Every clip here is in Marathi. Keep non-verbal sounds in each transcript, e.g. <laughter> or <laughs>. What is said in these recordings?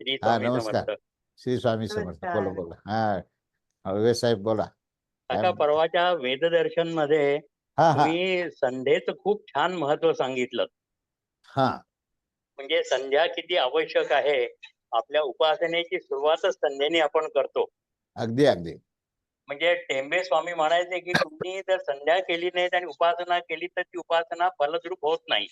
श्री हा स्वामी नमस्कार. समर्थ. श्री स्वामी समर्थ. बोला नमस्कार. बोला हा साहेब बोला. काय म्हणता? परवाच्या वेददर्शनमध्ये हा हा. तुम्ही संध्येचं खूप छान महत्त्व सांगितलं. हा. म्हणजे संध्या किती आवश्यक आहे आपल्या उपासनेची सुरुवातच संध्येने आपण करतो. अगदी अगदी. म्हणजे टेंबे स्वामी म्हणायचे की तुम्ही जर संध्या केली नाहीत आणि उपासना केली तर ती उपासना फलद्रूप होत नाही.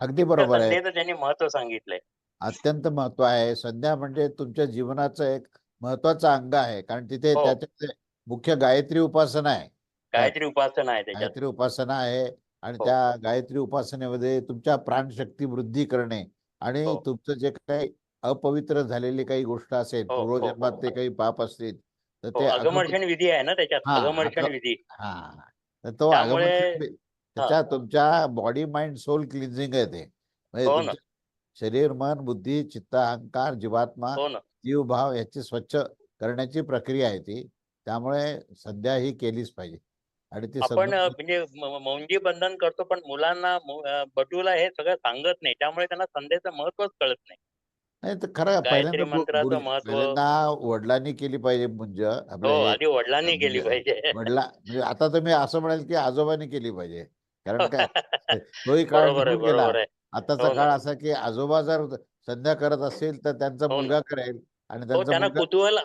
अगदी बरोबर आहे. संध्येचं त्यांनी महत्त्व सांगितलंय. अत्यंत महत्त्व आहे संध्या म्हणजे तुमच्या जीवनाचं एक महत्वाचं अंग आहे कारण तिथे हो. त्याच्यात मुख्य गायत्री उपासना आहे गायत्री उपासना आहे त्याच्यात गायत्री उपासना आहे आणि हो. त्या गायत्री उपासनेमध्ये तुमच्या प्राणशक्ती वृद्धी करणे आणि हो. तुमचं जे काही अपवित्र झालेली काही गोष्ट असेल हो, हो, पूर्वजन्मात हो, ते. काही पाप असतील तर हो, ते अगम- अगमर्षण विधी आहे ना त्याच्यात हा, अगमर्षण अग- विधी हा तर तो त्यामुळे- आगमन शक्ती- त्याच्या तुमच्या बॉडी माइंड सोल क्लिन्झिंग आहे ते म्हणजे हो ना. शरीर मन बुद्धी चित्त अहंकार जीवात्मा हो ना. जीव भाव याची स्वच्छ करण्याची प्रक्रिया आहे ती. त्यामुळे सध्या ही केलीच पाहिजे. आणि ती आपण समजून- म्हणजे म- मौंजी बंधन करतो पण मुलांना मु- अ, बटूला हे सगळं सांगत नाही. त्यामुळे त्यांना संध्याचं महत्वच कळत नाही. नाही तर खरं गायत्री पहिल्यांदा गु- मंत्राचं गुरु- महत्त्व- पहिल्यांदा वडलांनी केली पाहिजे मुंज हो आपल्या हे आधी वडिलांनी केली म्हणजे पाहिजे. वडला म्हणजे आता तर मी असं म्हणेल की आजोबांनी केली पाहिजे. कारण काय <laughs> तोही काळ बरोबर आहे निघून गेला बरोबर आहे आताचा हो ना. काळ असा की आजोबा जर संध्या करत असेल तर त्यांचा हो ना. मुलगा करेल आणि हो त्यांचा त्यांना मुलगा कुतूहल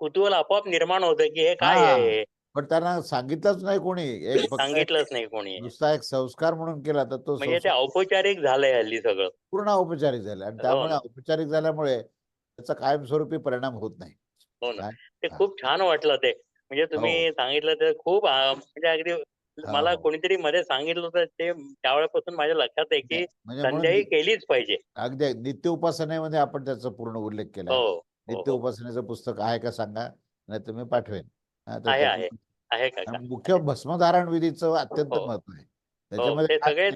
कुतूहल आपोआप निर्माण होतं की हे काय हा. आहे पण त्यांना सांगितलंच नाही कोणी एक <laughs> फक्त सांगितलंच नाही कोणी नुसता एक संस्कार म्हणून केला तर तो म्हणजे ते संस्कार औपचारिक झालंय हल्ली सगळं पूर्ण औपचारिक झाला आणि त्यामुळे ना. औपचारिक झाल्यामुळे त्याचा कायमस्वरूपी परिणाम होत नाही हो ना काय? ते हा. खूप छान वाटलं ते म्हणजे तुम्ही सांगितलं ते खूप आ, म्हणजे अगदी मला हो. कोणीतरी मध्ये सांगितलं होतं ते त्यावेळेपासून माझ्या लक्षात आहे की म्हणजे म्हणून संध्याही केलीच पाहिजे अगदी नित्य उपासनेमध्ये आपण त्याचा पूर्ण उल्लेख केला हो नित्य हो. उपासनेचं पुस्तक आहे का सांगा नाही तर मी पाठवेन हा, तर आहे, त्याच्यात- आहे. आहे काका आणि मुख्य भस्मधारण विधीचं अत्यंत हो. महत्त्व आहे ते त्याच्यामध्ये काय सगळे?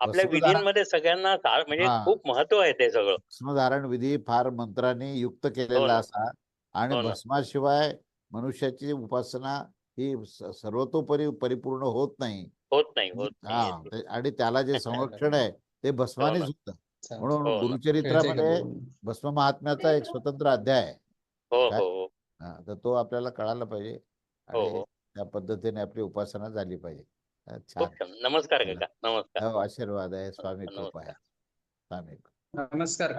आपल्या विधींमध्ये सगळ्यांना सा- म्हणजे हा. खूप महत्त्व आहे ते सगळं भस्मधारण विधी फार मंत्रांनी युक्त केलेला ना. असा आणि हो ना. भस्माशिवाय मनुष्याची उपासना ही सर्वतोपरी परिपूर्ण होत नाही. होत नाही होत हा आणि त्याला जे <laughs> संरक्षण आहे ते भस्मानेच हो. होतं. म्हणून हो ना. गुरुचरित्रामध्ये भस्म महात्म्याचा एक स्वतंत्र अध्याय आहे. हो? हो हो. हा, तर तो आपल्याला कळायला पाहिजे हो, आणि हो. त्या पद्धतीने आपली उपासना झाली पाहिजे. हा, छान. नमस्कार नमस्कार. हो आशीर्वाद आहे. स्वामी कृपा. आहे. स्वामी नमस्कार.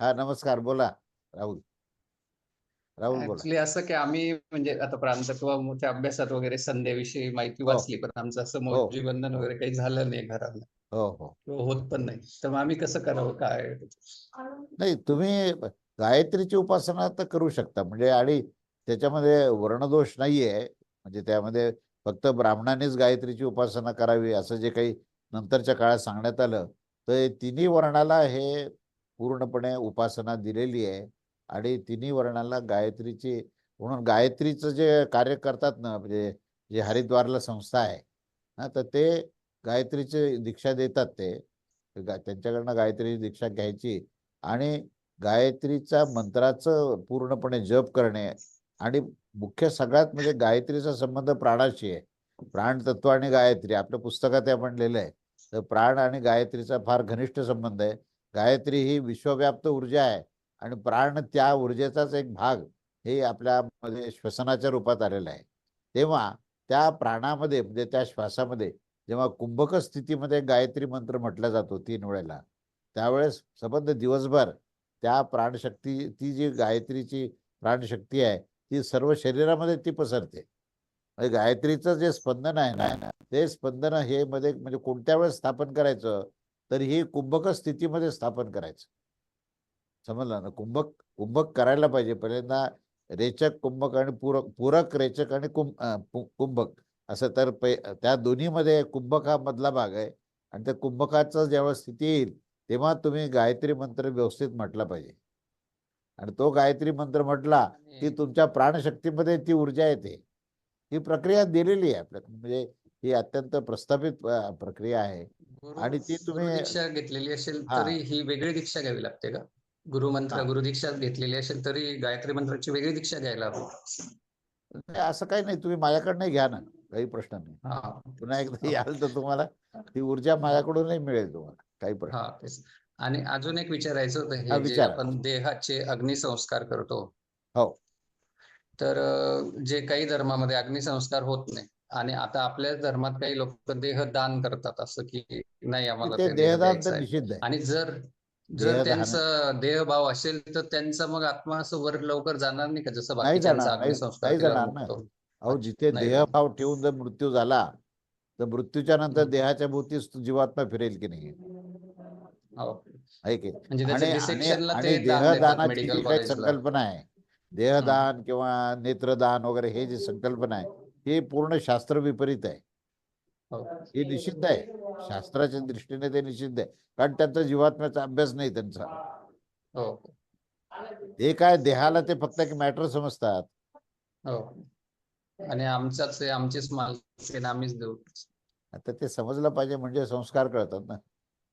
हा नमस्कार. बोला. राहुल. राहुल ऍक्च्युली असं की आम्ही म्हणजे आता प्रांतत्व मोठ्या अभ्यासात वगैरे संध्याविषयी माहिती हो. वाचली पण आमचं असं हो. मौजी बंधन वगैरे काही झालं नाही घराला हो हो. किंवा होत पण नाही. तर मग आम्ही कसं करावं? काय नाही तुम्ही गायत्रीची उपासना तर करू शकता. म्हणजे आणि त्याच्यामध्ये वर्णदोष नाहीये. म्हणजे त्यामध्ये फक्त ब्राह्मणानेच गायत्रीची उपासना करावी असं जे काही नंतरच्या काळात सांगण्यात आलं. तर हे तिन्ही वर्णाला हे पूर्णपणे उपासना दिलेली आहे. आणि तिन्ही वर्णाला गायत्रीची म्हणून गायत्रीचं जे कार्य करतात ना म्हणजे जे हरिद्वारला संस्था आहे ना तर ते गायत्रीची दीक्षा देतात ते. त्यांच्याकडनं गायत्रीची दीक्षा घ्यायची आणि गायत्रीचा मंत्राचं पूर्णपणे जप करणे आणि मुख्य सगळ्यात म्हणजे गायत्रीचा संबंध प्राणाशी आहे. प्राण तत्व आणि गायत्री आपल्या पुस्तकात आपण लिहिलं आहे तर प्राण आणि गायत्रीचा फार घनिष्ठ संबंध आहे. गायत्री ही विश्वव्याप्त ऊर्जा आहे. आणि प्राण त्या ऊर्जेचाच एक भाग हे आपल्यामध्ये श्वसनाच्या रूपात आलेलं आहे. तेव्हा त्या प्राणामध्ये म्हणजे त्या श्वासामध्ये जेव्हा कुंभक स्थितीमध्ये गायत्री मंत्र म्हटला जातो तीन वेळेला त्यावेळेस सबंध दिवसभर त्या प्राणशक्ती ती जी गायत्रीची प्राणशक्ती आहे ती सर्व शरीरामध्ये ती पसरते. म्हणजे गायत्रीचं जे स्पंदन आहे ना ते स्पंदन हे मध्ये म्हणजे कोणत्या वेळेस स्थापन करायचं तर ही कुंभक स्थितीमध्ये स्थापन करायचं. समजलं ना? कुंभक कुंभक करायला पाहिजे. पहिल्यांदा रेचक कुंभक आणि पूरक पूरक रेचक आणि कुंभ कुंभक असं तर पै त्या दोन्हीमध्ये कुंभक हा मधला भाग आहे. आणि त्या कुंभकाचं जेव्हा स्थिती येईल तेव्हा तुम्ही गायत्री मंत्र व्यवस्थित म्हटला पाहिजे. आणि तो गायत्री मंत्र म्हटला की तुमच्या प्राणशक्तीमध्ये ती ऊर्जा येते. ही प्रक्रिया दिलेली आहे आपल्याला म्हणजे ही अत्यंत प्रस्थापित प्रक्रिया आहे. आणि ती तुम्ही- दीक्षा घेतलेली असेल. तरी ही वेगळी दीक्षा घ्यावी लागते का? गुरुमंत्र हा. गुरुदीक्षा घेतलेली असेल तरी गायत्री मंत्राची वेगळी दीक्षा घ्यायला हवी. नाही, असं काही नाही तुम्ही माझ्याकडनं घ्या ना काही प्रश्न नाही. हा. पुन्हा एकदा याल तर तुम्हाला ती ऊर्जा माझ्याकडूनही मिळेल तुम्हाला काही प्रश्न हा आणि अजून एक विचारायचं होतं हा. आपण देहाचे अग्निसंस्कार करतो. हो. तर जे काही धर्मामध्ये अग्निसंस्कार होत नाही आणि आता आपल्या धर्मात काही लोक देह दान करतात असं की नाही आम्हाला देहदान निषिद्ध आहे. आणि जर जर त्यांचा देहभाव असेल तर त्यांचा मग आत्मा असं वर लवकर जाणार नाही का? जसं नाही जाणार, नाही- जाणार ना. अहो जिथे देहभाव ठेवून जर मृत्यू झाला तर मृत्यूच्या नंतर. देहाच्या भोवतीच जीवात्मा फिरेल की नाही? हो. म्हणजे आणि देहदानाची काही संकल्पना आहे देहदान किंवा नेत्रदान वगैरे हे जी संकल्पना आहे हे पूर्ण शास्त्र विपरीत आहे. हो. हे निषिद्ध आहे. शास्त्राच्या दृष्टीने ते निषिद्ध आहे. कारण त्यांचा जीवात्म्याचा अभ्यास नाही त्यांचा. हो. हे काय देहाला ते फक्त एक मॅटर समजतात. हो. आणि आमचाच आहे आमचीच मालकी आम्हीच देऊ. आता ते समजलं पाहिजे म्हणजे संस्कार कळतात ना.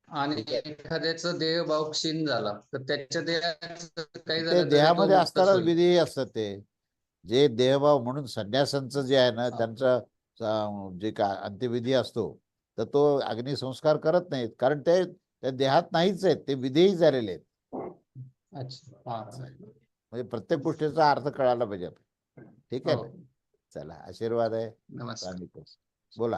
आणि एखाद्याचा देहभाव क्षीण झाला तर त्याच्या देहाचं काही ते झालं तरी तो देहामध्ये होईल. विधी असतात ते. जे देहभाव म्हणून संन्यासांचं जे आहे ना. त्यांचं अं, जे का अंत्यविधी असतो तर तो अग्निसंस्कार करत नाहीत. कारण ते त्या देहात नाहीच आहेत. ते विधीही झालेले आहेत. अच्छा. म्हणजे प्रत्येक गोष्टीचा अर्थ कळायला पाहिजे आपल्याला. ठीक आहे. हो. ना चला आशीर्वाद आहे. बोला.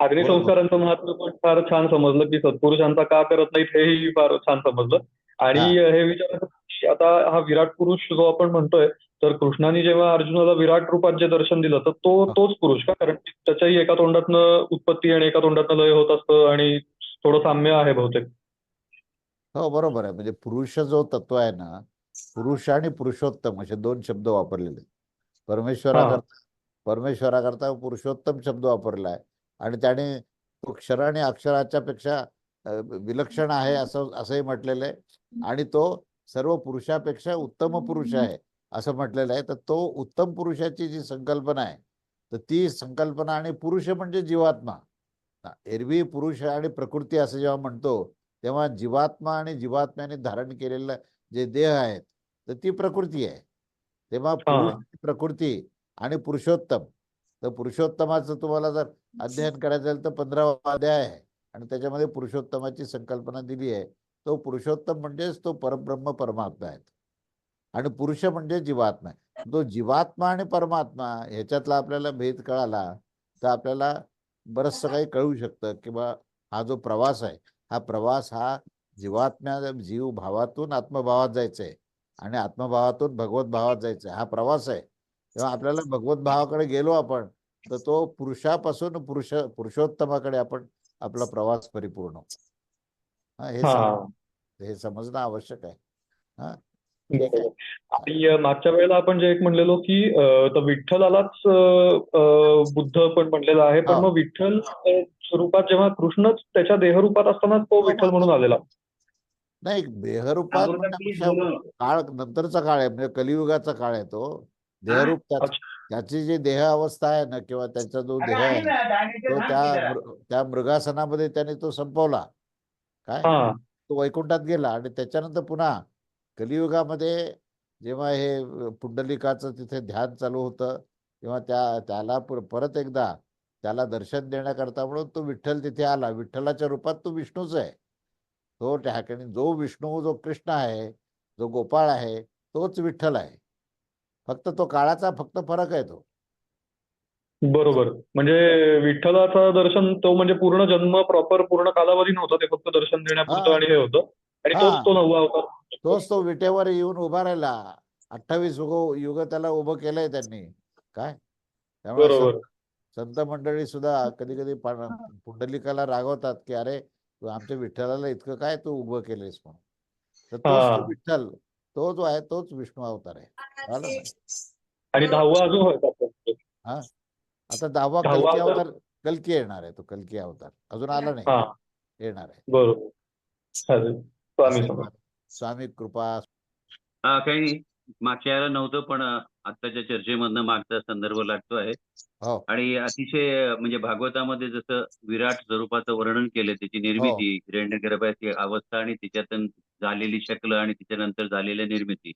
अग्निसंस्कारांचं महत्त्व पण फार छान समजलं की सत्पुरुषांचा का करत नाहीत हेही फार छान समजलं. आणि हे. की आता हा विराट पुरुष जो आपण म्हणतोय तर कृष्णाने जेव्हा अर्जुनाला विराट रूपात जे दर्शन दिलं तर तो. तोच पुरुष का? कारण त्याच्याही एका तोंडातनं उत्पत्ती आणि एका तोंडातनं लय होत असतं आणि थोडं साम्य आहे बहुतेक. हो बरोबर आहे. म्हणजे पुरुष जो तत्व आहे ना पुरुष आणि पुरुषोत्तम असे दोन शब्द वापरलेले. परमेश्वराकरता परमेश्वराकरता पुरुषोत्तम शब्द वापरला आहे आणि त्याने तो क्षर आणि अक्षराच्या पेक्षा विलक्षण आहे असं असंही म्हटलेलं आहे. आणि तो सर्व पुरुषापेक्षा उत्तम पुरुष आहे असं म्हटलेलं आहे. तर तो उत्तम पुरुषाची जी संकल्पना आहे तर ती संकल्पना आणि पुरुष म्हणजे जीवात्मा. एरवी पुरुष आणि प्रकृती असं जेव्हा म्हणतो तेव्हा जीवात्मा आणि जीवात्म्याने धारण केलेलं जे देह आहेत तर ती प्रकृती आहे. तेव्हा पुरुष. प्रकृती आणि पुरुषोत्तम. तर पुरुषोत्तमाचं तुम्हाला जर अध्ययन करायचं असेल तर पंधरावा अध्याय आहे. आणि त्याच्यामध्ये पुरुषोत्तमाची संकल्पना दिली आहे. तो पुरुषोत्तम म्हणजेच तो परब्रह्म परमात्मा आहे आणि पुरुष म्हणजे जीवात्मा आहे तो जीवात्मा आणि परमात्मा ह्याच्यातला आपल्याला भेद कळाला तर आपल्याला बरंचसं काही कळू शकतं किंवा हा जो प्रवास आहे हा प्रवास हा जीवात्म्या जीव भावातून आत्मभावात जायचा आहे. आणि आत्मभावातून भगवत भावात जायचं आहे. हा प्रवास आहे. तेव्हा आपल्याला भगवत भावाकडे गेलो आपण तर तो पुरुषापासून पुरुष पुरुषोत्तमाकडे आपण आपला प्रवास परिपूर्ण होतो. हा हे हा. सम- हे समजणं आवश्यक आहे. बरोबर. आणि मागच्या वेळेला आपण जे एक म्हणलेलो की विठ्ठलालाच बुद्ध पण म्हणलेला आहे. पण हा. मग विठ्ठल स्वरूपात जेव्हा कृष्णच त्याच्या देहरूपात असताना तो विठ्ठल म्हणून आलेला. नाही देहरूपात म्हणण्यापेक्षा काळ नंतरचा काळ आहे. म्हणजे कलियुगाचा काळ आहे तो. देहरूप त्याच जी देह अवस्था आहे ना किंवा त्याचा जो देह आहे तो त्या मृगासनामध्ये त्याने तो संपवला. काय? हा. तो वैकुंठात गेला आणि त्याच्यानंतर पुन्हा कलियुगामध्ये जेव्हा हे पुंडलिकाचं तिथे ध्यान चालू होतं तेव्हा त्या त्याला पर- परत एकदा त्याला दर्शन देण्याकरता म्हणून तो विठ्ठल तिथे आला. विठ्ठलाच्या रूपात तो विष्णूच आहे. तो त्या ठिकाणी जो विष्णू जो कृष्ण आहे जो गोपाळ आहे तोच विठ्ठल आहे. फक्त तो काळाचा फक्त फरक आहे तो. बरोबर. म्हणजे विठ्ठलाचं दर्शन तो म्हणजे पूर्ण जन्म प्रॉपर पूर्ण कालावधी नव्हता. ते फक्त दर्शन देण्यापुरतं हा. आणि हे होतं. आणि हा. तोच तो नववा अवतार तोच तो विटेवर येऊन उभा राहिला. अठ्ठावीस युग युग त्याला उभं केलंय त्यांनी. काय? त्यामुळे बरोबर. संत- मंडळी सुद्धा कधी कधी पुंडलिकाला रागवतात की अरे तू आमच्या विठ्ठलाला इतकं काय तू उभं केलंयस म्हणून? तर तोच हा. तो विठ्ठल तो जो आहे तोच विष्णू अवतार आहे? आणि दहावा अजून व्हायचा आता दहावा दहावा कल्की अवतार- कल्की येणार आहे तो कल्की अवतार. अजून आला हा. नाही येणार आहे. बरोबर. चालेल. स्वामी समर्थ. स्वामी कृपा हा काही नाही. मागच्या याला नव्हतं पण अ, आत्ताच्या चर्चेमधनं मागचा संदर्भ लागतो आहे. हो. आणि अतिशय अ, म्हणजे भागवतामध्ये जसं विराट स्वरूपाचं वर्णन केलं त्याची निर्मिती हिरण्यगर्भाची अवस्था आणि त्याच्यातून झालेली शक्ल आणि त्याच्यानंतर झालेली निर्मिती.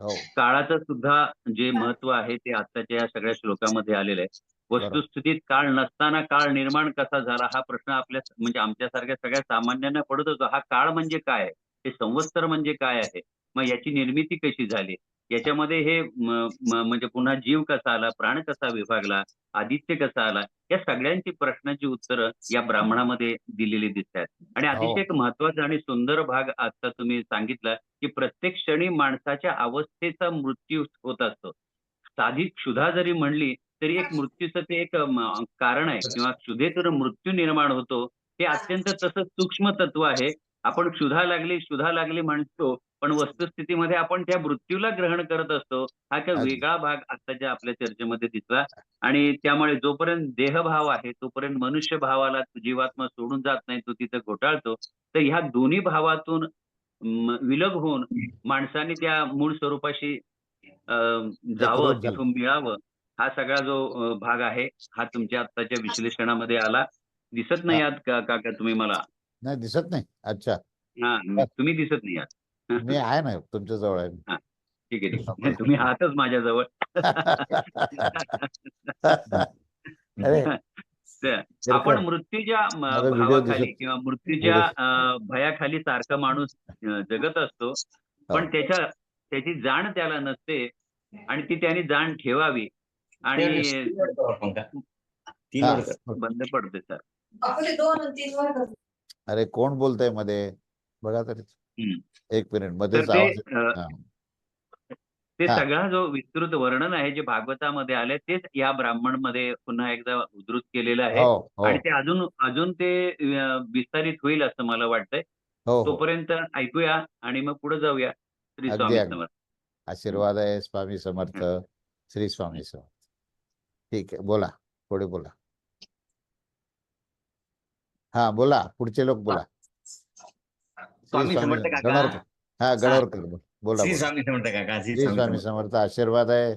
हो. काळाचं सुद्धा जे महत्त्व आहे ते आत्ताच्या या सगळ्या श्लोकामध्ये आलेलं आहे. वस्तुस्थितीत काळ नसताना काळ निर्माण कसा झाला हा प्रश्न आपल्या म्हणजे आमच्यासारख्या सगळ्या सामान्यांना पडत होतो. हा काळ म्हणजे काय हे संवत्सर म्हणजे काय आहे? मग याची निर्मिती कशी झाली? याच्यामध्ये हे म्हणजे पुन्हा जीव कसा आला? प्राण कसा विभागला? आदित्य कसा आला? या सगळ्यांची प्रश्नांची उत्तरं या ब्राह्मणामध्ये दिलेली दिसत आहेत आणि अतिशय एक महत्त्वाचा आणि सुंदर भाग आता तुम्ही सांगितला की प्रत्येक क्षणी माणसाच्या अवस्थेचा मृत्यू होत असतो. साधी क्षुधा जरी म्हणली तरी एक मृत्यूचं ते एक कारण आहे. किंवा क्षुधेतून मृत्यू निर्माण होतो. हे अत्यंत तसं सूक्ष्म तत्व आहे. आपण क्षुधा लागली क्षुधा लागली म्हणतो पण वस्तुस्थितीमध्ये आपण त्या मृत्यूला ग्रहण करत असतो. हा अगदी. वेगळा भाग आताच्या आपल्या चर्चेमध्ये दिसला. आणि त्यामुळे जोपर्यंत देहभाव आहे तोपर्यंत मनुष्य भावाला जीवात्मा सोडून जात नाही तो तिथं घोटाळतो. तर ह्या दोन्ही भावातून विलग होऊन माणसाने त्या मूळ स्वरूपाशी जावं मिळावं. हा सगळा जो भाग आहे हा तुमच्या आत्ताच्या विश्लेषणामध्ये आला. दिसत नाही आहात का काका तुम्ही मला? नाही दिसत नाही. अच्छा. हा तुम्ही दिसत नाही आहात मी आहे ना तुमच्या जवळ आहे ठीक आहे ठीक आहे. <laughs> तुम्ही आहातच <laughs> तर ते आपण? मृत्यूच्या भावाखाली किंवा मृत्यूच्या भयाखाली सारखा माणूस जगत असतो. पण हो. त्याच्या त्याची जाण त्याला नसते. आणि ती त्याने जाण ठेवावी. आणि हा. बंद पडते सर. आपले दोन आणि तीन वर्ग अरे कोण बोलतंयमध्ये? बघा तरी. हम्म. एक मिनिट तर मध्येच ते आवाज अं, हा. ते हा. सगळा जो विस्तृत वर्णन आहे जे भागवतामध्ये आले तेच या ब्राह्मणमध्ये पुन्हा एकदा उद्धृत केलेलं आहे. हो हो. आणि ते अजून अजून ते अं, विस्तारित होईल असं मला वाटतंय. हो हो. तोपर्यंत ऐकूया आणि मग पुढे जाऊया. श्री अगदी, स्वामी अगदी. समर्थ. आशीर्वाद आहे स्वामी समर्थ. श्री स्वामी समर्थ. ठीक आहे बोला पुढे बोला. हा बोला पुढचे लोक बोला. श्री स्वामी समर्थ काका. गणोरकर. हा गणोरकर बोल- बोला श्री. स्वामी समर्थ काका श्री श्री स्वामी स्वामी समर्थ. आशीर्वाद आहे.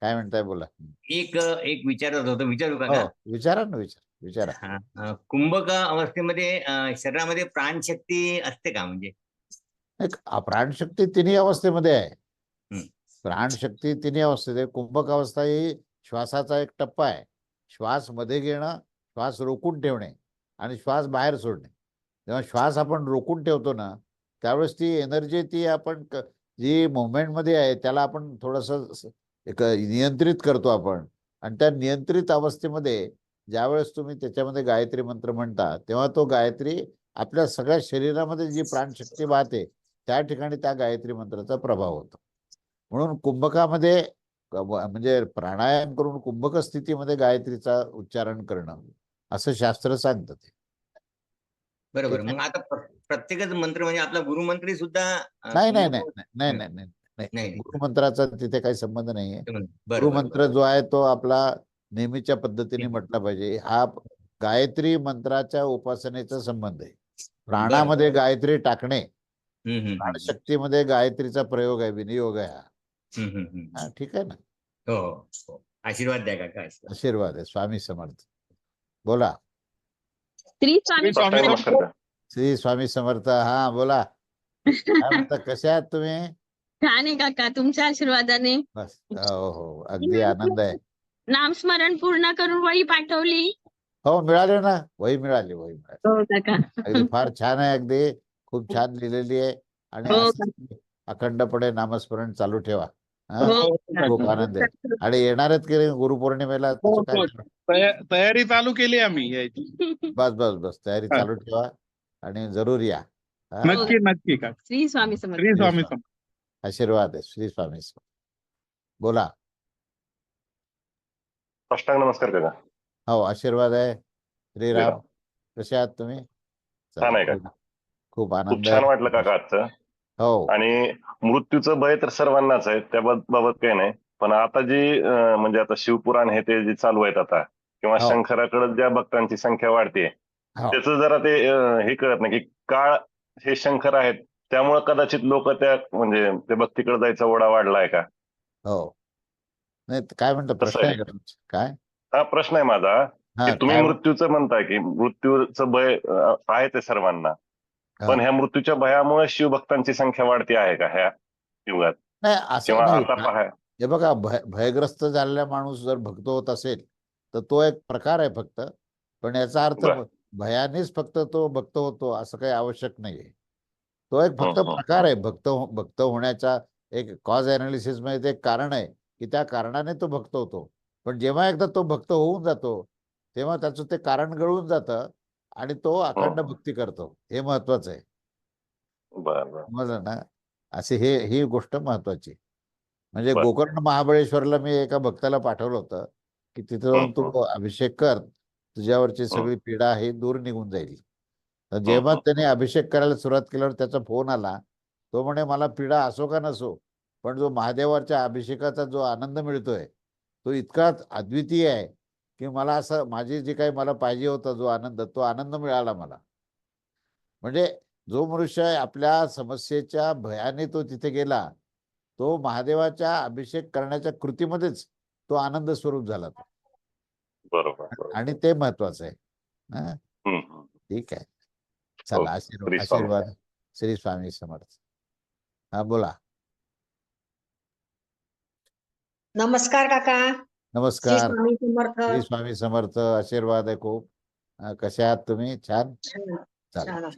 काय म्हणताय बोला. एक एक विचारत होतो विचारू हो काका विचारा ना विचार विचारा. हा, अं, कुंभक अवस्थेमध्ये अं, शरीरामध्ये प्राणशक्ती असते का म्हणजे? एक प्राणशक्ती तिन्ही अवस्थेमध्ये आहे. हम्म. प्राणशक्ती तिन्ही अवस्थेत आहे कुंभक अवस्था ही श्वासाचा एक टप्पा आहे. श्वासमध्ये घेणं श्वास रोखून ठेवणे आणि श्वास बाहेर सोडणे. जेव्हा श्वास आपण रोखून ठेवतो ना त्यावेळेस ती एनर्जी ती आपण जी मुवमेंटमध्ये आहे त्याला आपण थोडंसं एक नियंत्रित करतो आपण. आणि त्या नियंत्रित अवस्थेमध्ये ज्यावेळेस तुम्ही त्याच्यामध्ये गायत्री मंत्र म्हणता तेव्हा तो गायत्री आपल्या सगळ्या शरीरामध्ये जी प्राणशक्ती वाहते त्या ठिकाणी त्या गायत्री मंत्राचा प्रभाव होतो. म्हणून कुंभकामध्ये म्हणजे प्राणायाम करून कुंभक स्थितीमध्ये गायत्रीचा उच्चारण करणं असं शास्त्र सांगतं ते बरोबर. मग आता प्र- प्रत्येकच मंत्र म्हणजे आपला गुरुमंत्री सुद्धा नाही नाही नाही नाही. गुरुमंत्राचा तिथे काही संबंध नाहीये. गुरुमंत्र जो आहे तो आपला नेहमीच्या पद्धतीने म्हटला पाहिजे हा गायत्री मंत्राच्या उपासनेचा संबंध आहे प्राणामध्ये गायत्री टाकणे. प्राणशक्तीमध्ये गायत्रीचा प्रयोग आहे विनियोग आहे हा. हम्म, हम्म, हम्म. हा ठीक आहे ना? हो हो, आशीर्वाद द्या काका आशीर्वाद. आशीर्वाद आहे स्वामी समर्थ. बोला. श्री स्वामी समर्थ. श्री स्वामी समर्थ हा बोला. काय म्हणता कसे आहात तुम्ही? छान आहे काका तुमच्या आशीर्वादाने. बस हो हो अगदी आनंद आहे. नामस्मरण पूर्ण करून वही पाठवली. हो मिळाले ना वही मिळाली वही मिळाली. हो काका. अगदी फार छान आहे अगदी. खूप छान लिहिलेली आहे. आणि हो असंच अखंडपणे नामस्मरण चालू ठेवा. हा? हो. खूप आनंद आहे. आणि येणार आहेत की नाही गुरुपौर्णिमेला हो, काय हो. तया- तयारी चालू केली आम्ही यायची. बस बस बस. तयारी हा. चालू ठेवा आणि जरूर या. हा? नक्की नक्की का श्री स्वामी समर्थ. श्री स्वामी स्वामी. आशीर्वाद आहे. श्री स्वामी समर्थ. बोला. साष्टांग नमस्कार काका. हो आशीर्वाद आहे. श्रीराम कसे आहात तुम्ही? छान आहे खूप- आनंद छान आहे. वाटलं काका आजचं. हो आणि मृत्यूचं भय तर सर्वांनाच आहे त्या बाब- बाबत काही नाही पण आता जी म्हणजे आता शिवपुराण हे ते जे चालू आहेत आता किंवा हो. शंकराकडे ज्या भक्तांची संख्या वाढते हो. त्याचं जरा ते हे कळत नाही की काळ हे शंकर आहेत त्यामुळे कदाचित लोक त्या म्हणजे ते भक्तीकडे जायचा ओढा वाढलाय का हो नाही काय म्हणता प्रश्न आहे. काय हा प्रश्न आहे माझा हा की तुम्ही मृत्यूचं म्हणताय की मृत्यूचं भय आहे ते सर्वांना हा. पण ह्या मृत्यूच्या भयामुळे शिवभक्तांची संख्या वाढती आहे का ह्या युगात? नाही असं नाही हे बघा भय भयग्रस्त झालेला माणूस जर भक्त होत असेल तर तो एक प्रकार आहे फक्त. पण याचा अर्थ. भयानेच फक्त तो भक्त होतो असं काही आवश्यक नाहीये. तो एक फक्त. प्रकार आहे. भक्त हो- भक्त होण्याचा एक कॉज अनालिसिसमध्ये ते एक कारण आहे की त्या कारणाने तो भक्त होतो. पण जेव्हा एकदा तो भक्त होऊन जातो तेव्हा त्याचं ते कारण गळून जातं आणि तो अखंड हं. भक्ती करतो. हे महत्वाचं आहे. समजलं ना असे हे ही गोष्ट महत्वाची. म्हणजे. गोकर्ण महाबळेश्वरला मी एका भक्ताला पाठवलं होतं की तिथे जाऊन तू अभिषेक कर. तुझ्यावरची सगळी पीडा आहे दूर निघून जाईल. तर जेव्हा त्याने अभिषेक करायला सुरुवात केल्यावर त्याचा फोन आला तो म्हणे मला पीडा असो का नसो पण जो महादेवाच्या अभिषेकाचा जो आनंद मिळतोय तो इतका अद्वितीय आहे की मला असं माझी जे काही मला पाहिजे होता जो आनंद तो आनंद मिळाला मला. म्हणजे जो मनुष्य आपल्या समस्येच्या भयाने तो तिथे गेला तो महादेवाच्या अभिषेक करण्याच्या कृतीमध्येच तो आनंद स्वरूप झाला तो. बरोबर बरोबर. आणि ते महत्वाचं आहे. हा, हं, हं. ठीक आहे. चला ओके. आशीर्वाद श्री स्वामी. आशीर्वाद. श्री स्वामी समर्थ. हा बोला. नमस्कार काका. नमस्कार. स्वामी समर्थ. श्री स्वामी समर्थ. आशीर्वाद आहे खूप. कसे आहात तुम्ही? छान? चालेल.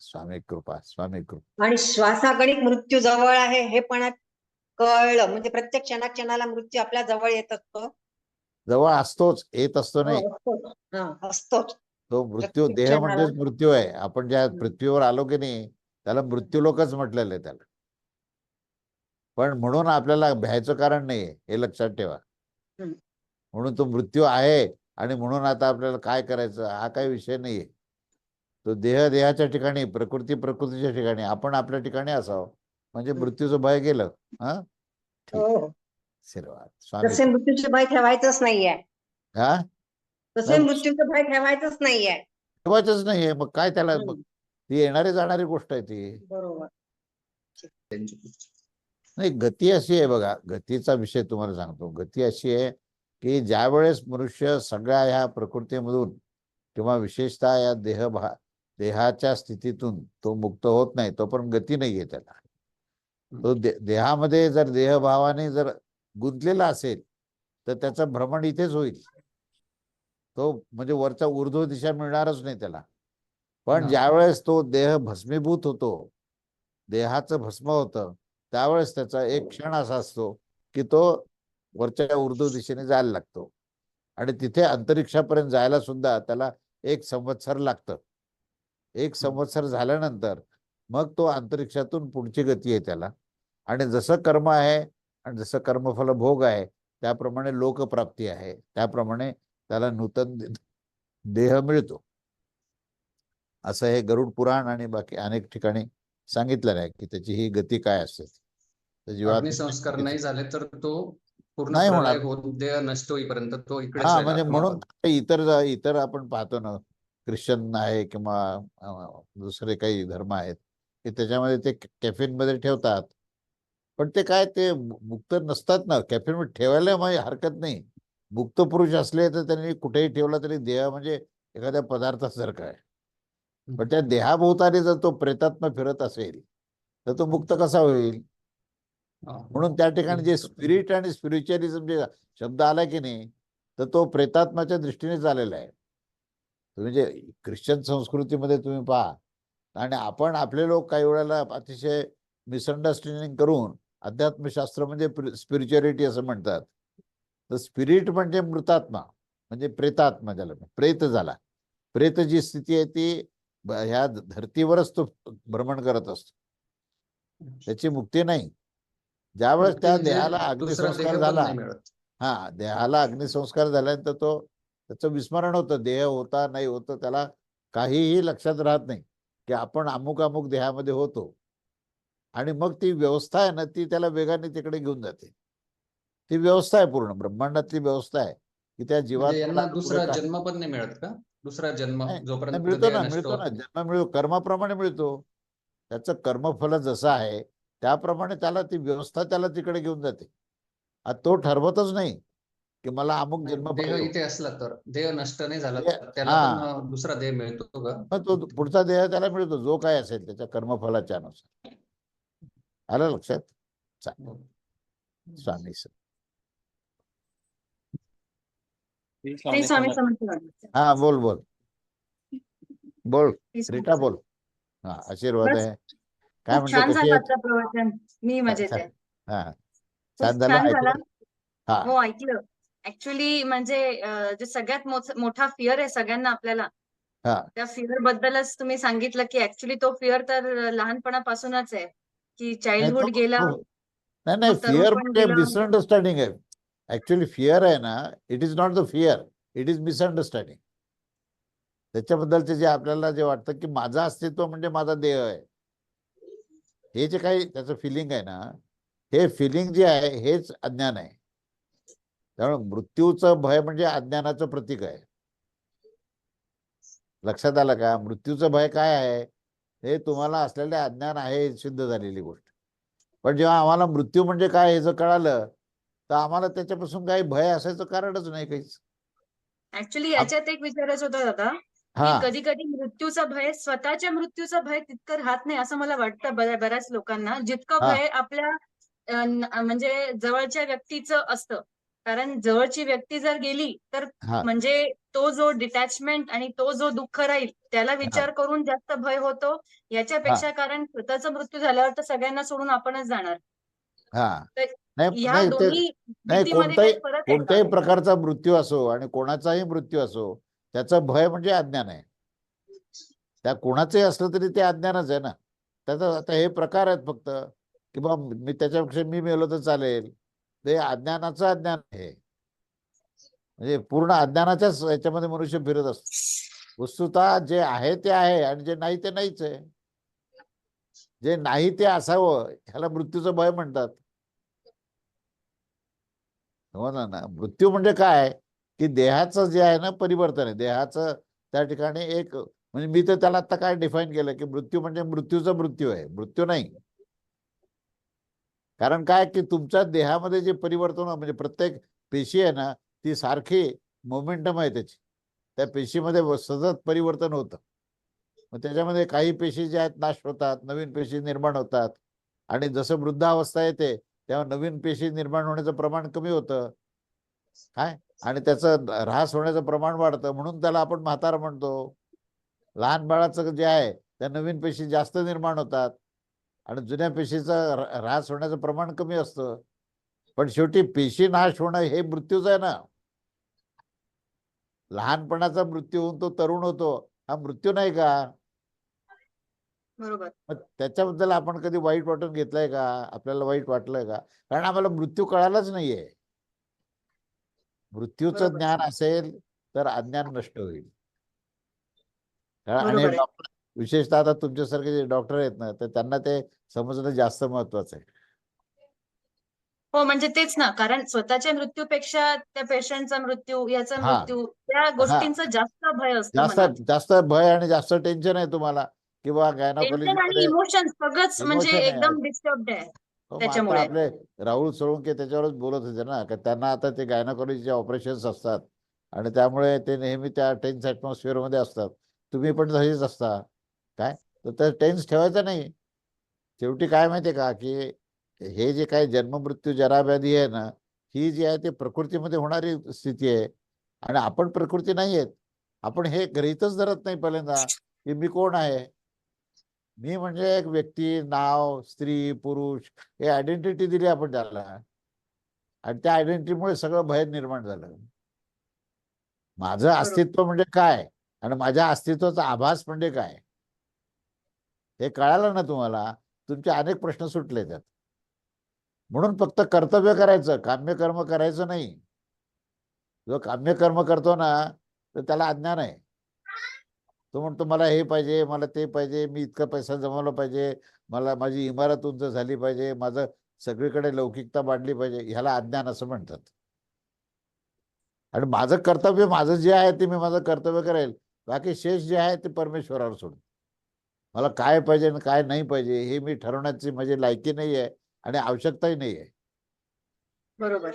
स्वामी कृपा स्वामी कृपा. आणि श्वासागणिक मृत्यू जवळ आहे हे पण कळलं. म्हणजे प्रत्येक क्षणा क्षणाला मृत्यू आपल्या जवळ येत असतो. जवळ असतोच येत असतो नाही. हो, असतोच. हा, असतोच. तो मृत्यू देह म्हणजेच मृत्यू आहे. आपण ज्या पृथ्वीवर आलो की नाही त्याला मृत्यूलोकच म्हटलेलं आहे त्याला. पण म्हणून आपल्याला भ्यायचं कारण नाहीये हे लक्षात ठेवा. म्हणून तो मृत्यू आहे आणि म्हणून आता आपल्याला काय करायचं? हा काही विषय नाहीये. तो देह देहाच्या ठिकाणी प्रकृती प्रकृतीच्या ठिकाणी आपण आपल्या ठिकाणी असावं. म्हणजे. मृत्यूचं भय गेलं हा. हो. स्वामी. मृत्यूचे भय ठेवायचंच नाहीये. हा? तसे. मृत्यूचं भय ठेवायचंच नाहीये. ठेवायचंच नाहीये. मग काय त्याला? ती येणारी जाणारी गोष्ट आहे ती. बरोबर. नाही गती अशी आहे बघा. गतीचा विषय तुम्हाला सांगतो. गती अशी आहे की ज्या वेळेस मनुष्य सगळ्या ह्या प्रकृतीमधून किंवा विशेषतः या देह भा देहाच्या स्थितीतून तो मुक्त होत नाही तो पण गती नाही आहे त्याला. तो दे देहामध्ये जर देहभावाने जर गुंतलेला असेल तर त्याचं भ्रमण इथेच होईल. तो म्हणजे वरचा ऊर्ध्व दिशा मिळणारच नाही त्याला. पण. ज्यावेळेस तो देह भस्मीभूत होतो देहाचं भस्म होतं त्यावेळेस त्याचा एक क्षण असा असतो की तो वरच्या उर्दू दिशेने जायला लागतो. आणि तिथे अंतरिक्षापर्यंत जायला सुद्धा त्याला एक संवत्सर लागतं. एक संवत्सर झाल्यानंतर मग तो अंतरिक्षातून पुढची गती आहे त्याला. आणि जसं कर्म आहे आणि जसं कर्मफल भोग आहे त्याप्रमाणे लोकप्राप्ती आहे. त्याप्रमाणे त्याला नूतन देह मिळतो. असं हे गरुड पुराण आणि बाकी अनेक ठिकाणी सांगितलेलं आहे की त्याची ही गती काय असते. अग्निसंस्कार नाही झाले तर तो पूर्ण नाही होणार. नष्ट होईपर्यंत तो इकडे हा म्हणजे म्हणून इतर इतर आपण पाहतो ना ख्रिश्चन आहे किंवा अं, दुसरे काही धर्म आहेत की त्याच्यामध्ये ते कॅफिनमध्ये ठेवतात. पण ते काय ते मु- मुक्त नसतात ना. कॅफिनमध्ये ठेवायला म्हणजे हरकत नाही. मुक्त पुरुष असले तर त्यांनी कुठेही ठेवला तरी देह म्हणजे एखाद्या पदार्थासारखा आहे. पण त्या देहाभोवताली जर तो प्रेतात्मा फिरत असेल तर तो मुक्त कसा होईल? म्हणून त्या ठिकाणी जे स्पिरिट आणि स्पिरिच्युअलिझम जे शब्द आला की नाही तर तो प्रेतात्माच्या दृष्टीनेच आलेला आहे. तुम्ही जे ख्रिश्चन संस्कृतीमध्ये तुम्ही पहा आणि आपण आपले लोक काही वेळेला अतिशय मिसअंडरस्टँडिंग करून अध्यात्मशास्त्र म्हणजे स्पिरिच्युअलिटी असं म्हणतात. तर स्पिरिट म्हणजे मृतात्मा म्हणजे प्रेतात्मा ज्याला प्रेत झाला प्रेत जी स्थिती आहे ती ह्या धर्तीवरच तो भ्रमण करत असतो. त्याची मुक्ती नाही. ज्यावेळेस त्या म्हणजे देहाला अग्निसंस्कार झाला. हा देहाला अग्निसंस्कार झाल्यानंतर तो त्याचं विस्मरण होतं. देह होता नाही होतं त्याला काहीही लक्षात राहत नाही. की आपण अमुक अमुक देहामध्ये होतो. आणि मग ती व्यवस्था आहे ना ती त्याला वेगाने तिकडे घेऊन जाते. ती व्यवस्था आहे पूर्ण. ब्रह्मांडातली व्यवस्था आहे. की त्या म्हणजे जीवात दुसरा जन्म पण नाही मिळत का? दुसरा जन्म जोपर्यंत मिळतो ना मिळतो ना. जन्म मिळतो कर्माप्रमाणे मिळतो. त्याचं कर्मफल जसं आहे त्याप्रमाणे त्याला ती व्यवस्था त्याला तिकडे घेऊन जाते. आता तो ठरवतच नाही की मला अमुक जन्म देह. इथे असला तर देह नष्ट नाही झाला त्याला हा. दुसरा देह मिळतो का? तो पुढचा देह त्याला मिळतो जो काय असेल त्याच्या कर्मफलाच्या अनुसार. आलं लक्षात? स्वामी सर श्री स्वामी समर्थ. हा बोल बोल. बोल रीटा बोल. हा आशीर्वाद. आहे. काय छान झालं आजचं प्रवचन. मी मजेत आहे. हा छान झालं छान ऐकलं. झालं हा. हो ऐकलं. ऍक्च्युली म्हणजे जे सगळ्यात मोठ- मोठा फिअर आहे सगळ्यांना आपल्याला. हा. त्या फिअर बद्दलच तुम्ही सांगितलं की ऍक्च्युली तो फिअर तर लहानपणापासूनच आहे. की चाइल्डहुड गेला. तो- नाही नाही फिअर म्हणजे. मिसअंडरस्टँडिंग आहे. ऍक्च्युली फिअर आहे ना it is not the fear it is misunderstanding त्याच्याबद्दलचे जे आपल्याला जे वाटतं की माझं अस्तित्व म्हणजे माझा देह आहे. हे जे काही त्याचं फिलिंग आहे ना हे फिलिंग जे आहे हेच अज्ञान आहे. त्यामुळे मृत्यूचं भय म्हणजे अज्ञानाचं प्रतीक आहे. लक्षात आलं का? मृत्यूचं भय काय आहे? हे तुम्हाला असलेले अज्ञान आहे सिद्ध झालेली गोष्ट. पण जेव्हा आम्हाला मृत्यू म्हणजे काय हे जर कळालं तर आम्हाला त्याच्यापासून काही भय असायचं कारणच नाही काहीच. ऍक्च्युली याच्यात एक विचारायचं होतं दादा हा. की कधी कधी मृत्यूचा भय स्वतःच्या मृत्यूचा भय तितकं राहत नाही असं मला वाटतं बऱ्या- बऱ्याच लोकांना. जितकं हा. भय आपल्या अं, न- म्हणजे जवळच्या व्यक्तीचं असतं. कारण जवळची व्यक्ती जर गेली तर हा. म्हणजे तो जो डिटॅचमेंट आणि तो जो दुःख राहील त्याला विचार करून जास्त भय होतो. याच्यापेक्षा कारण स्वतःचा मृत्यू झाल्यावर तर सगळ्यांना सोडून आपणच जाणार. हा. तर नाही या नाही ते दोन्ही नाही भीतीमध्ये कोणताही काही फरक आहे कोणत्याही का? प्रकारचा मृत्यू असो आणि कोणाचाही मृत्यू असो त्याचं भय म्हणजे अज्ञान आहे. त्या कोणाचंही असलं तरी ते अज्ञानच आहे ना. त्याचं आता हे प्रकार आहेत फक्त की बा मी त्याच्यापेक्षा मी मेलो तर चालेल. ते अज्ञानाचं अज्ञान आहे. म्हणजे पूर्ण अज्ञानाच्याच याच्यामध्ये मनुष्य फिरत असतो. वस्तुतः जे आहे ते आहे आणि जे नाही ते नाहीच आहे. जे नाही ते असावं ह्याला मृत्यूचं भय म्हणतात. हो ना? ना मृत्यू म्हणजे काय? की देहाचं जे आहे ना परिवर्तन आहे. देहाचं त्या ठिकाणी एक म्हणजे मी तर त्याला आता काय डिफाईन केलं? की मृत्यू म्हणजे मृत्यूचा मृत्यू आहे. मृत्यू नाही. कारण काय? की तुमच्या देहामध्ये जे परिवर्तन म्हणजे प्रत्येक पेशी आहे ना ती सारखी मोमेंटम आहे त्याची. त्या पेशीमध्ये सतत परिवर्तन होतं. मग त्याच्यामध्ये काही पेशी ज्या आहेत नाश होतात नवीन पेशी निर्माण होतात. आणि जसं वृद्धावस्था येते तेव्हा नवीन पेशी निर्माण होण्याचं प्रमाण कमी होतं. काय? आणि त्याचं ऱ्हास होण्याचं प्रमाण वाढतं. म्हणून त्याला आपण म्हातारा म्हणतो. लहान बाळाचं जे आहे त्या नवीन पेशी जास्त निर्माण होतात. आणि जुन्या पेशीचा ऱ्हा- ऱ्हास होण्याचं प्रमाण कमी असतं. पण शेवटी पेशी नाश होणं हे मृत्यूच आहे ना. लहानपणाचा मृत्यू होऊन तो तरुण होतो. हा मृत्यू नाही का? बरोबर. मग त्याच्याबद्दल आपण कधी वाईट वाटून घेतलंय का? आपल्याला वाईट वाटलंय का? कारण आम्हाला मृत्यू कळालाच नाहीये. मृत्यूचं. ज्ञान असेल तर अज्ञान नष्ट होईल. कारण आणि. डॉक्टर विशेषतः आता तुमच्यासारखे जे डॉक्टर आहेत ना तर त्यांना ते समजणं जास्त महत्वाचं आहे. हो म्हणजे तेच ना कारण स्वतःच्या मृत्यूपेक्षा त्या पेशंटचा मृत्यू याचा. मृत्यू त्या गोष्टींचं जास्त भय असतं जास्त जास्त भय आणि जास्त टेन्शन आहे तुम्हाला. किंवा इमोशन सगळंच म्हणजे. एकदम डिस्टर्ब आहे हो, त्याच्यामुळे. आपले राहुल सोळंके त्याच्यावरच बोलत होते ना की त्यांना आता ते गायनाकोलॉजीचे ऑपरेशन्स असतात. आणि त्यामुळे ते नेहमी त्या टेन्स ऍटमॉस्फिअरमध्ये असतात. तुम्ही पण तसेच असता. काय? तर ते टेन्स ठेवायचं नाही. शेवटी काय माहितीये का? की हे जे काही जन्ममृत्यू जराव्याधी आहे ना ही जी आहे ती प्रकृतीमध्ये होणारी स्थिती आहे. आणि आपण प्रकृती नाही आहेत आपण हे गृहीतच धरत नाही पहिल्यांदा की मी कोण आहे? मी म्हणजे एक व्यक्ती नाव स्त्री पुरुष हे आयडेंटिटी दिली आपण त्याला. आणि त्या आयडेंटिटीमुळे सगळं भय निर्माण झालं. माझं अस्तित्व म्हणजे काय? आणि माझ्या अस्तित्वाचा आभास म्हणजे काय? हे कळालं ना तुम्हाला? तुमचे अनेक प्रश्न सुटले त्यात. म्हणून फक्त कर्तव्य करायचं काम्य कर्म करायचं नाही. जो काम्य कर्म करतो ना तर त्याला अज्ञान आहे. तो म्हणतो मला हे पाहिजे मला ते पाहिजे मी इतका पैसा जमवला पाहिजे मला माझी इमारत उंच झाली पाहिजे माझं सगळीकडे लौकिकता वाढली पाहिजे ह्याला अज्ञान असं म्हणतात. आणि माझं कर्तव्य माझं जे आहे ते मी माझं कर्तव्य करेल. बाकी शेष जे आहे ते परमेश्वरावर सोडून. मला काय पाहिजे आणि काय नाही पाहिजे हे मी ठरवण्याची माझी लायकी नाही आहे आणि आवश्यकताही नाही आहे बरोबर.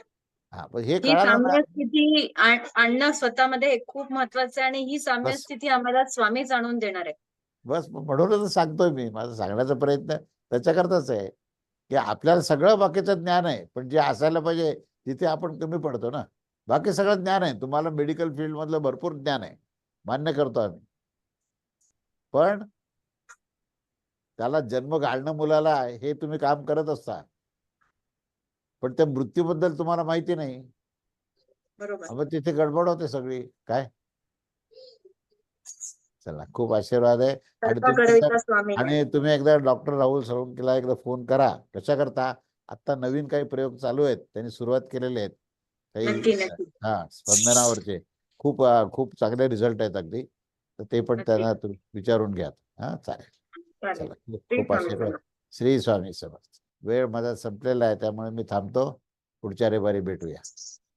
हा हे ही आण- आणणं स्वतःमध्ये खूप महत्वाचं आहे आणि ही साम्य. स्थिती आम्हाला स्वामीच आणून देणार आहे. बस म्हणूनच सांगतोय मी माझा सांगण्याचा प्रयत्न त्याच्याकरताच आहे की आपल्याला सगळं बाकीचं ज्ञान आहे पण जे असायला पाहिजे तिथे आपण कमी पडतो ना. बाकी सगळं ज्ञान आहे तुम्हाला मेडिकल फील्ड मधलं भरपूर ज्ञान आहे मान्य करतो आम्ही. पण त्याला जन्म घालणं मुलाला हे तुम्ही काम करत असता. पण त्या मृत्यूबद्दल तुम्हाला माहिती नाही. बरोबर. मग तिथे गडबड होते सगळी. काय? चला खूप आशीर्वाद आहे. आणि तुम्ही एकदा- डॉक्टर राहुल सोळंकीला एकदा फोन करा. कशा करता? आता नवीन काही प्रयोग चालू आहेत. त्यांनी सुरुवात केलेले आहेत. काही हा स्पंदनावरचे. खूप खूप चांगले रिझल्ट आहेत अगदी. तर ते पण. त्यांना विचारून घ्या. हा चालेल. चला खूप आशीर्वाद. श्री स्वामी समर्थ. वेळ माझा संपलेला आहे त्यामुळे मी थांबतो. पुढच्या रविवारी भेटूया.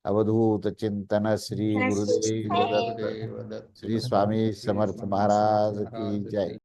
अवधूत चिंतन श्री गुरुदेव. श्री स्वामी समर्थ महाराज की जय.